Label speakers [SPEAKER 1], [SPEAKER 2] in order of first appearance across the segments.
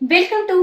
[SPEAKER 1] Welcome to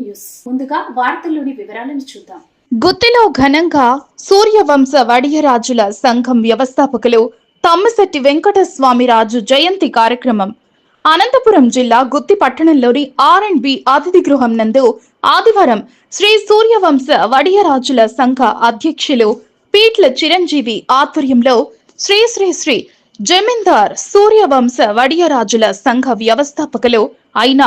[SPEAKER 1] news. ముందుగా వార్తల్లోని వివరాలను చూద్దాం.
[SPEAKER 2] గుత్తిలో ఘనంగా సూర్యవంశ వడియరాజుల సంఘం వ్యవస్థాపకులు తమ్మశెట్టి వెంకటస్వామిరాజు జయంతి కార్యక్రమం. అనంతపురం జిల్లా గుత్తి పట్టణంలోని ఆర్ అండ్ బి అతిథి గృహం నందు ఆదివారం శ్రీ సూర్యవంశ వడియరాజుల సంఘ అధ్యక్షులు పీట్ల చిరంజీవి ఆధ్వర్యంలో శ్రీ శ్రీ శ్రీ జమీందార్ సూర్యవంశ వడియరాజుల సంఘ వ్యవస్థాపకులు అయిన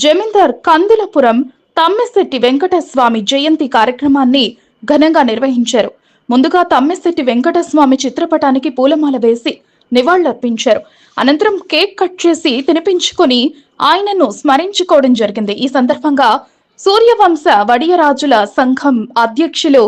[SPEAKER 2] జమీందార్ కందులపురం తమ్మిశెట్టి వెంకటస్వామి జయంతి కార్యక్రమాన్ని ఘనంగా నిర్వహించారు. ముందుగా తమ్మిశెట్టి వెంకటస్వామి చిత్రపటానికి పూలమాల వేసి నివాళులర్పించారు. అనంతరం కేక్ కట్ చేసి తినిపించుకొని ఆయనను స్మరించుకోవడం జరిగింది. ఈ సందర్భంగా సూర్యవంశ వడియరాజుల సంఘం అధ్యక్షులు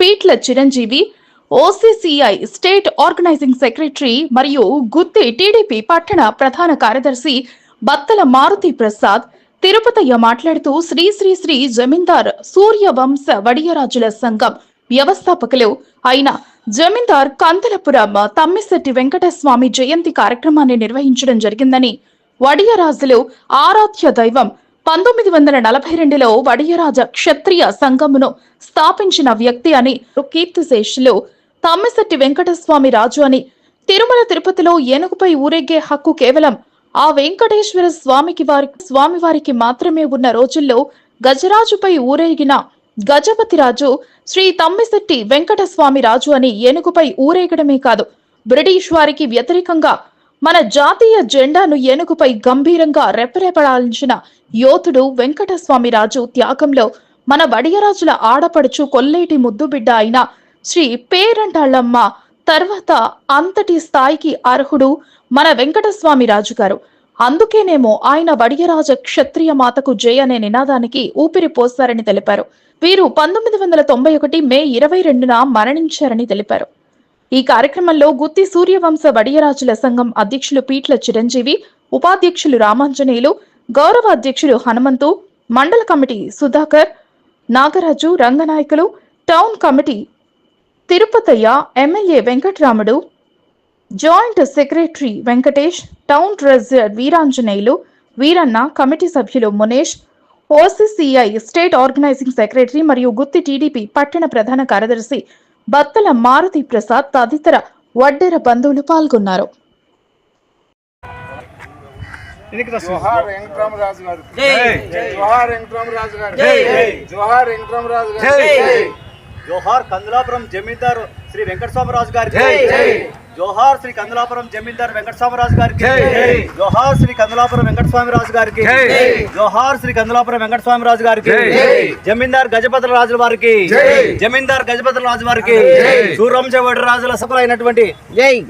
[SPEAKER 2] Peetla Chiranjeevi OCCI state organising secretary మరియు గుత్తి టీడీపీ పట్టణ ప్రధాన కార్యదర్శి బత్తల మారుతి ప్రసాద్ తిరుపతయ్య మాట్లాడుతూ శ్రీ శ్రీ శ్రీ జమీందార్ సూర్యవంశ వడియరాజుల సంఘం వ్యవస్థాపకులు అయిన జమీందార్ కందలపురం తమ్మిశెట్టి వెంకటస్వామి జయంతి కార్యక్రమాన్ని నిర్వహించడం జరిగిందని వడియరాజులు ఆరాధ్య దైవం పంతొమ్మిది వందల నలభై రెండులో వడియరాజ క్షత్రియ సంఘమును స్థాపించిన వ్యక్తి అని కీర్తిశేషులు తమ్మిశెట్టి వెంకటస్వామి రాజు అని తిరుమల తిరుపతిలో ఏనుగుపై ఊరేగే హక్కు కేవలం ఆ వెంకటేశ్వర స్వామికి వారి స్వామివారికి మాత్రమే ఉన్న రోజుల్లో గజరాజుపై ఊరేగిన గజపతి రాజు శ్రీ తమ్మిశెట్టి వెంకటస్వామి రాజు అని ఏనుగుపై ఊరేగడమే కాదు బ్రిటిష్ వారికి వ్యతిరేకంగా మన జాతీయ జెండాను ఏనుగుపై గంభీరంగా రెపరెపడాల్చిన యోధుడు వెంకటస్వామి రాజు త్యాగంలో మన వడియరాజుల ఆడపడుచు కొల్లేటి ముద్దుబిడ్డ అయిన శ్రీ పేరంటాళ్ళమ్మ తర్వాత అంతటి స్థాయికి అర్హుడు మన వెంకటస్వామి రాజు గారు అందుకేనేమో ఆయన వడియరాజ క్షత్రియ మాతకు జయ అనే నినాదానికి ఊపిరి పోస్తారని తెలిపారు. వీరు పంతొమ్మిది వందల తొంభై ఒకటి మే ఇరవై రెండున మరణించారని తెలిపారు. ఈ కార్యక్రమంలో గుత్తి సూర్యవంశ వడియరాజుల సంఘం అధ్యక్షులు పీట్ల చిరంజీవి ఉపాధ్యక్షులు రామాంజనేయులు గౌరవ అధ్యక్షులు హనుమంతు మండల committee Sudhakar Nagaraju Ranganayakulu town committee Tirupatayya MLA Venkatramudu joint secretary Venkatesh town treasurer Veeranjaneyulu Veeranna committee సభ్యులు Munesh OCCI state organising secretary మరియు గుత్తి టీడీపీ పట్టణ ప్రధాన కార్యదర్శి బత్తల మారుతి ప్రసాద్ తదితర వడ్డెర బంధువులు పాల్గొన్నారు.
[SPEAKER 3] జోహార్ వెంకటరామరాజు గారు. జోహార్ వెంకటరామరాజు గారు. జోహార్ వెంకటరామరాజు గారు.
[SPEAKER 4] జోహార్ కందులాపురం జమీందార్ శ్రీ వెంకటస్వామరాజు గారికి. జోహార్ శ్రీ కందులాపురం జమీందార్ వెంకటస్వామరాజు గారికి. జోహార్ శ్రీ కందులాపురం వెంకటస్వామిరాజు గారికి. జోహార్ శ్రీ కందులాపురం వెంకటస్వామిరాజు గారికి. జమీందార్ గజపతుల రాజుల వారికి. జమీందార్ గజపతుల రాజు వారికి. సూర్యంశవడి రాజుల సఫలైనటువంటి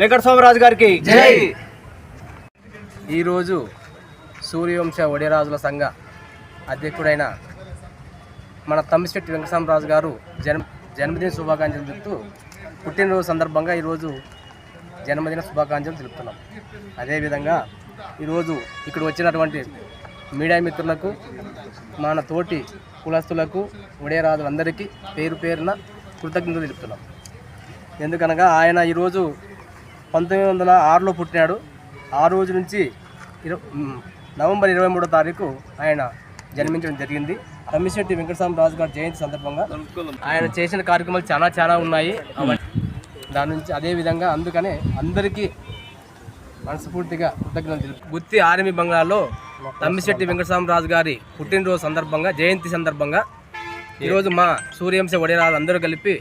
[SPEAKER 4] వెంకటస్వామిరాజు గారికి.
[SPEAKER 5] ఈరోజు సూర్యవంశ ఒడియరాజుల సంఘ అధ్యక్షుడైన మన తమ్మిశెట్టి వెంకటరామరాజు గారు జన్మ జన్మదిన శుభాకాంక్షలు తెలుపుతూ పుట్టినరోజు సందర్భంగా ఈరోజు జన్మదిన శుభాకాంక్షలు తెలుపుతున్నాం. అదేవిధంగా ఈరోజు ఇక్కడ వచ్చినటువంటి మీడియా మిత్రులకు మన తోటి కులస్తులకు అందరికీ పేరు పేరున కృతజ్ఞతలు తెలుపుతున్నాం. ఎందుకనగా ఆయన ఈరోజు పంతొమ్మిది వందల ఆరులో పుట్టినాడు. ఆ రోజు నుంచి ఇరవై నవంబర్ ఇరవై మూడో తారీఖు ఆయన జన్మించడం జరిగింది. తమ్మిశెట్టి వెంకటస్వామి రాజు గారి జయంతి సందర్భంగా ఆయన చేసిన కార్యక్రమాలు చాలా చాలా ఉన్నాయి. దాని నుంచి అదే విధంగా అందుకనే అందరికీ మనస్ఫూర్తిగా కృతజ్ఞతలు తెలుపు గుత్తి ఆర్మీ బంగ్లాలో తమ్మిశెట్టి వెంకటస్వామి రాజు గారి పుట్టినరోజు సందర్భంగా జయంతి సందర్భంగా ఈరోజు మా సూర్యంశ వడిరాజు అందరూ కలిపి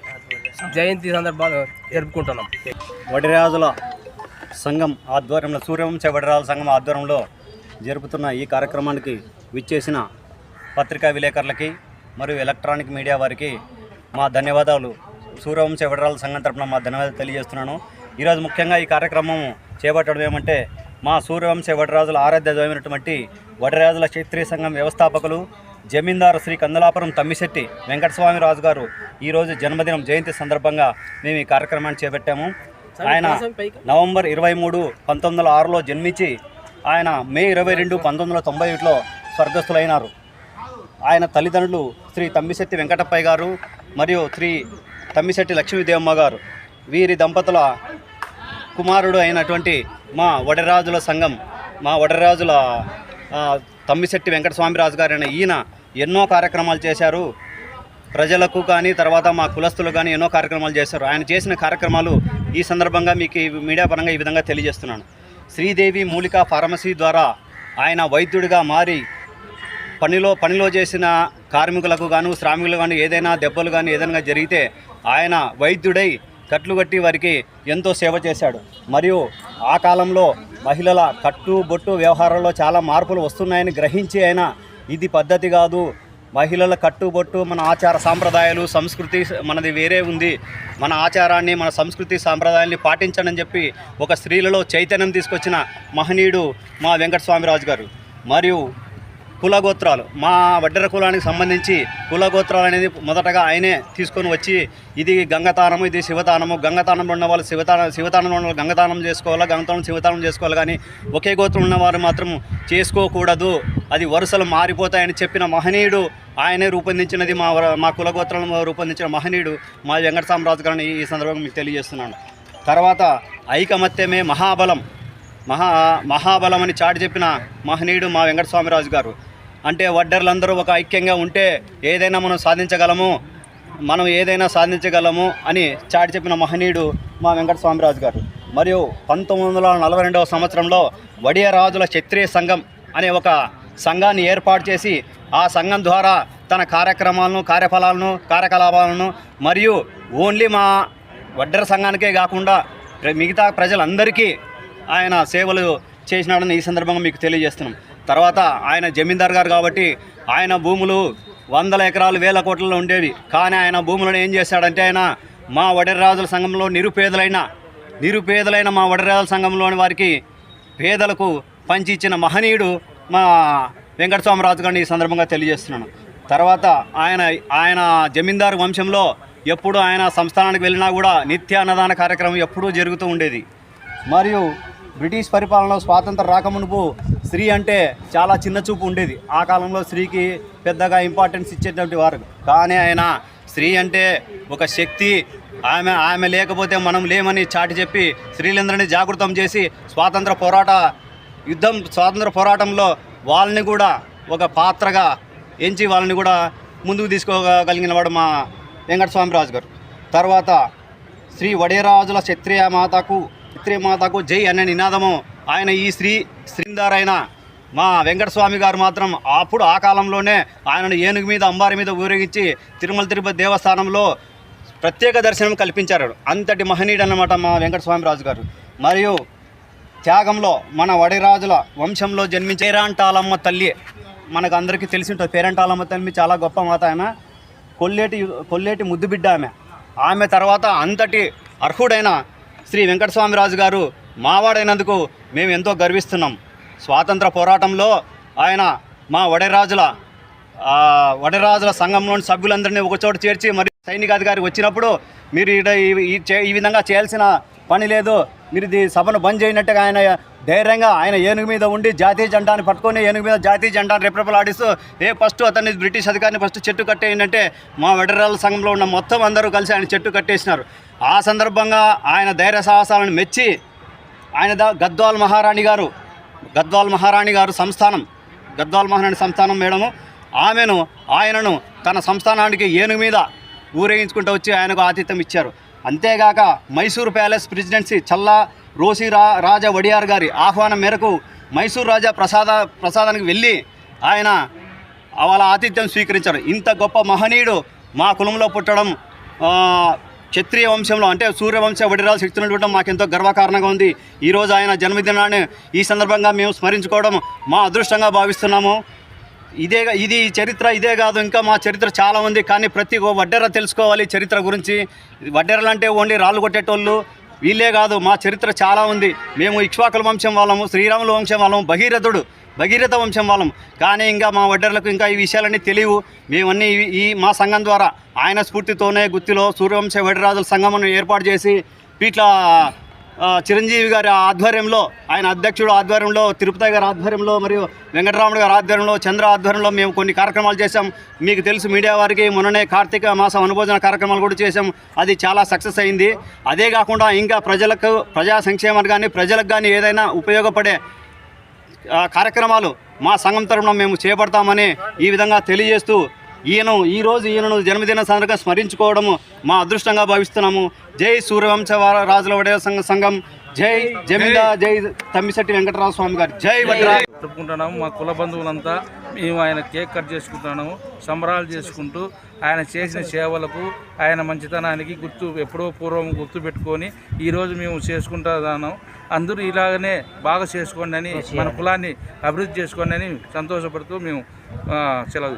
[SPEAKER 5] జయంతి సందర్భాలు జరుపుకుంటున్నాం.
[SPEAKER 4] వడిరాజుల సంఘం ఆధ్వర్యంలో సూర్యవంశ వడిరాజుల సంఘం ఆధ్వర్యంలో జరుపుతున్న ఈ కార్యక్రమానికి విచ్చేసిన పత్రికా విలేకరులకి మరియు ఎలక్ట్రానిక్ మీడియా వారికి మా ధన్యవాదాలు. సూర్యవంశ వడిరాజుల సంఘం తరపున మా ధన్యవాదాలు తెలియజేస్తున్నాను. ఈరోజు ముఖ్యంగా ఈ కార్యక్రమం చేపట్టడం ఏమంటే మా సూర్యవంశ వడరాజుల ఆరాధ్య దైవమైనటువంటి వడిరాజుల క్షత్రియ సంఘం వ్యవస్థాపకులు జమీందారు శ్రీ కందలాపురం తమ్మిశెట్టి వెంకటస్వామి రాజు గారు ఈరోజు జన్మదినం జయంతి సందర్భంగా మేము ఈ కార్యక్రమాన్ని చేపట్టాము. ఆయన నవంబర్ ఇరవై మూడు పంతొమ్మిది వందల ఆరులో జన్మించి ఆయన మే ఇరవై రెండు పంతొమ్మిది వందల తొంభై ఒకటిలో స్వర్గస్థులైనారు. ఆయన తల్లిదండ్రులు శ్రీ తమ్మిశెట్టి వెంకటప్పయ్య గారు మరియు శ్రీ తమ్మిశెట్టి లక్ష్మీదేవమ్మ గారు. వీరి దంపతుల కుమారుడు అయినటువంటి మా వడరాజుల సంఘం మా వడరాజుల తమ్మిశెట్టి వెంకటస్వామిరాజు గారు గారైన ఈయన ఎన్నో కార్యక్రమాలు చేశారు. ప్రజలకు కానీ తర్వాత మా కులస్తులు కానీ ఎన్నో కార్యక్రమాలు చేశారు. ఆయన చేసిన కార్యక్రమాలు ఈ సందర్భంగా మీకు మీడియా పరంగా ఈ విధంగా తెలియజేస్తున్నాను. శ్రీదేవి మూలికా ఫార్మసీ ద్వారా ఆయన వైద్యుడిగా మారి పనిలో పనిలో చేసిన కార్మికులకు గాను శ్రామికులకు కానీ ఏదైనా దెబ్బలు కానీ ఏదైనా జరిగితే ఆయన వైద్యుడై కట్లు కట్టి వారికి ఎంతో సేవ చేశాడు. మరియు ఆ కాలంలో మహిళల కట్టు బొట్టు వ్యవహారంలో చాలా మార్పులు వస్తున్నాయని గ్రహించి ఆయన ఇది పద్ధతి కాదు. మహిళల కట్టుబొట్టు మన ఆచార సాంప్రదాయాలు సంస్కృతి మనది వేరే ఉంది. మన ఆచారాన్ని మన సంస్కృతి సాంప్రదాయాన్ని పాటించండి చెప్పి ఒక స్త్రీలలో చైతన్యం తీసుకొచ్చిన మహనీయుడు మా వెంకటస్వామిరాజు గారు. మరియు కులగోత్రాలు. మా వడ్డెర కులానికి సంబంధించి కులగోత్రాలు అనేది మొదటగా ఆయనే తీసుకొని వచ్చి ఇది గంగతానము ఇది శివతానము. గంగతానంలో ఉన్న వాళ్ళు శివతాన శివతానంలో ఉన్న వాళ్ళు గంగతానం చేసుకోవాలా గంగతానం శివతానం చేసుకోవాలి కానీ ఒకే గోత్రం ఉన్నవారు మాత్రం చేసుకోకూడదు. అది వరుసలు మారిపోతాయని చెప్పిన మహనీయుడు ఆయనే రూపొందించినది మా మా కులగోత్రాలను రూపొందించిన మహనీయుడు మా వెంకట సామ్రాజు గారిని ఈ సందర్భంగా మీకు తెలియజేస్తున్నాను. తర్వాత ఐకమత్యమే మహాబలం. మహా మహాబలం అని చాటి చెప్పిన మహనీయుడు మా వెంకటస్వామిరాజు గారు అంటే వడ్డర్లందరూ ఒక ఐక్యంగా ఉంటే ఏదైనా మనం సాధించగలము మనం ఏదైనా సాధించగలము అని చాటి చెప్పిన మహనీయుడు మా వెంకటస్వామిరాజు గారు. మరియు పంతొమ్మిది వందల నలభై రెండవ సంవత్సరంలో వడియరాజుల క్షత్రియ సంఘం అనే ఒక సంఘాన్ని ఏర్పాటు చేసి ఆ సంఘం ద్వారా తన కార్యక్రమాలను కార్యఫలాలను కార్యకలాపాలను మరియు ఓన్లీ మా వడ్డర సంఘానికే కాకుండా మిగతా ప్రజలందరికీ ఆయన సేవలు చేసినాడని ఈ సందర్భంగా మీకు తెలియజేస్తున్నాం. తర్వాత ఆయన జమీందార్ గారు కాబట్టి ఆయన భూములు వందల ఎకరాలు వేల కోట్లలో ఉండేవి. కానీ ఆయన భూములను ఏం చేశాడంటే ఆయన మా వడెర్రాజుల సంఘంలో నిరుపేదలైన నిరుపేదలైన మా వడరాజుల సంఘంలోని వారికి పేదలకు పంచి ఇచ్చిన మహనీయుడు మా వెంకటస్వామరాజు గారిని ఈ సందర్భంగా తెలియజేస్తున్నాను. తర్వాత ఆయన ఆయన జమీందారు వంశంలో ఎప్పుడు ఆయన సంస్థానానికి వెళ్ళినా కూడా నిత్య అన్నదాన కార్యక్రమం ఎప్పుడూ జరుగుతూ ఉండేది. మరియు బ్రిటిష్ పరిపాలనలో స్వాతంత్ర రాకమునుపు స్త్రీ అంటే చాలా చిన్న చూపు ఉండేది. ఆ కాలంలో స్త్రీకి పెద్దగా ఇంపార్టెన్స్ ఇచ్చేటువంటి వారు. కానీ ఆయన స్త్రీ అంటే ఒక శక్తి. ఆమె ఆమె లేకపోతే మనం లేమని చాటి చెప్పి స్త్రీలందరినీ జాగృతం చేసి స్వాతంత్ర పోరాట యుద్ధం స్వాతంత్ర పోరాటంలో వాళ్ళని కూడా ఒక పాత్రగా ఎంచి వాళ్ళని కూడా ముందుకు తీసుకోగలిగిన వాడు మా వెంకటస్వామిరాజు గారు తర్వాత శ్రీ వడేరాజుల క్షత్రియ మాతకు క్షత్రియ జై అనే నినాదము. ఆయన ఈ శ్రీ శ్రీందారైన మా వెంకటస్వామి గారు మాత్రం అప్పుడు ఆ కాలంలోనే ఆయనను ఏనుగు మీద అంబారి మీద ఊరేగించి తిరుమల తిరుపతి దేవస్థానంలో ప్రత్యేక దర్శనం కల్పించారు. అంతటి మహనీయుడు అన్నమాట మా వెంకటస్వామి రాజు గారు మరియు త్యాగంలో మన వడిరాజుల వంశంలో జన్మించే తల్లి మనకు అందరికీ తెలిసి ఉంటుంది పేరంటాలమ్మ తల్లి చాలా గొప్ప మాత ఆమె. కొల్లేటి కొల్లేటి ముద్దుబిడ్డ ఆమె. ఆమె తర్వాత అంతటి అర్హుడైన శ్రీ వెంకటస్వామిరాజు గారు మావాడైనందుకు మేము ఎంతో గర్విస్తున్నాం. స్వాతంత్ర పోరాటంలో ఆయన మా వడరాజుల వడరాజుల సంఘంలోని సభ్యులందరినీ ఒకచోట చేర్చి మరి సైనికాధికారి వచ్చినప్పుడు మీరు ఈడ ఈ- చే- ఈ విధంగా చేయాల్సిన పని లేదు. మీరు ఇది సభను బంద్ చేయనట్టుగా ఆయన ధైర్యంగా ఆయన ఏనుగు మీద ఉండి జాతీయ జెండాని పట్టుకొని ఏనుగు మీద జాతీయ జెండాను రెప్రపలాడిస్తూ ఏ ఫస్ట్ అతన్ని బ్రిటిష్ అధికారిని ఫస్ట్ చెట్టు కట్టేయంటే మా వెడరాల సంఘంలో ఉన్న మొత్తం అందరూ కలిసి ఆయన చెట్టు కట్టేసినారు. ఆ సందర్భంగా ఆయన ధైర్య సాహసాలను మెచ్చి ఆయన ద గద్వాల్ మహారాణి గారు గద్వాల్ మహారాణి గారు సంస్థానం గద్వాల్ మహారాణి సంస్థానం మేడము ఆమెను ఆయనను తన సంస్థానానికి ఏనుగు మీద ఊరేగించుకుంటూ వచ్చి ఆయనకు ఆతిథ్యం ఇచ్చారు. అంతేగాక మైసూర్ ప్యాలెస్ ప్రెసిడెన్సీ చల్లా రోసి రా రాజా వడియార్ గారి ఆహ్వానం మేరకు మైసూర్ రాజా ప్రసాద ప్రసాదానికి వెళ్ళి ఆయన వాళ్ళ ఆతిథ్యం స్వీకరించారు. ఇంత గొప్ప మహనీయుడు మా కులంలో పుట్టడం క్షత్రియ వంశంలో అంటే సూర్యవంశ వడిరాలు శక్తి మాకు మాకెంతో గర్వకారణంగా ఉంది. ఈరోజు ఆయన జన్మదినాన్ని ఈ సందర్భంగా మేము స్మరించుకోవడం మా అదృష్టంగా భావిస్తున్నాము. ఇదే ఇది చరిత్ర ఇదే కాదు ఇంకా మా చరిత్ర చాలా ఉంది. కానీ ప్రతి వడ్డెర తెలుసుకోవాలి చరిత్ర గురించి. వడ్డెరలు అంటే ఓన్లీ రాళ్ళు కొట్టేటోళ్ళు వీళ్ళే కాదు మా చరిత్ర చాలా ఉంది. మేము ఇక్ష్వాకుల వంశం వాళ్ళము శ్రీరాముల వంశం వాళ్ళము భగీరథుడు భగీరథ వంశం వాళ్ళం. కానీ ఇంకా మా వడ్డర్లకు ఇంకా ఈ విషయాలన్నీ తెలియవు. మేమన్నీ ఈ- మా సంఘం ద్వారా ఆయన స్ఫూర్తితోనే గుత్తిలో సూర్యవంశ వడ్డరాజుల సంఘమును ఏర్పాటు చేసి పీట్ల చిరంజీవి గారి ఆధ్వర్యంలో ఆయన అధ్యక్షుడు ఆధ్వర్యంలో తిరుపతి గారి ఆధ్వర్యంలో మరియు వెంకటరాముడు గారి ఆధ్వర్యంలో చంద్ర ఆధ్వర్యంలో మేము కొన్ని కార్యక్రమాలు చేశాం. మీకు తెలుసు మీడియా వారికి మొన్ననే కార్తీక మాసం అనుభోజన కార్యక్రమాలు కూడా చేశాం. అది చాలా సక్సెస్ అయింది. అదే కాకుండా ఇంకా ప్రజలకు ప్రజా సంక్షేమానికి కానీ ప్రజలకు కానీ ఏదైనా ఉపయోగపడే కార్యక్రమాలు మా సంఘం తరఫున మేము చేపడతామని ఈ విధంగా తెలియజేస్తూ ఈయన ఈరోజు ఈయనను జన్మదిన సందర్భంగా స్మరించుకోవడము మా అదృష్టంగా భావిస్తున్నాము. జై సూర్యవంశ రాజుల వడే సంఘ సంఘం జై జమీందా జై తమ్మిశెట్టి వెంకటరావు స్వామి గారు. జై వడ్రా
[SPEAKER 6] జరుపుకుంటున్నాము మా కుల బంధువులంతా మేము ఆయన కేక్ కట్ చేసుకుంటున్నాము. సంబరాలు చేసుకుంటూ ఆయన చేసిన సేవలకు ఆయన మంచితనానికి గుర్తు ఎప్పుడో పూర్వం గుర్తు పెట్టుకొని ఈరోజు మేము చేసుకుంటున్నాము అందరూ ఇలాగనే బాగా చేసుకోండి అని మన కులాన్ని అభివృద్ధి చేసుకోండి అని సంతోషపడుతూ మేము సెలవు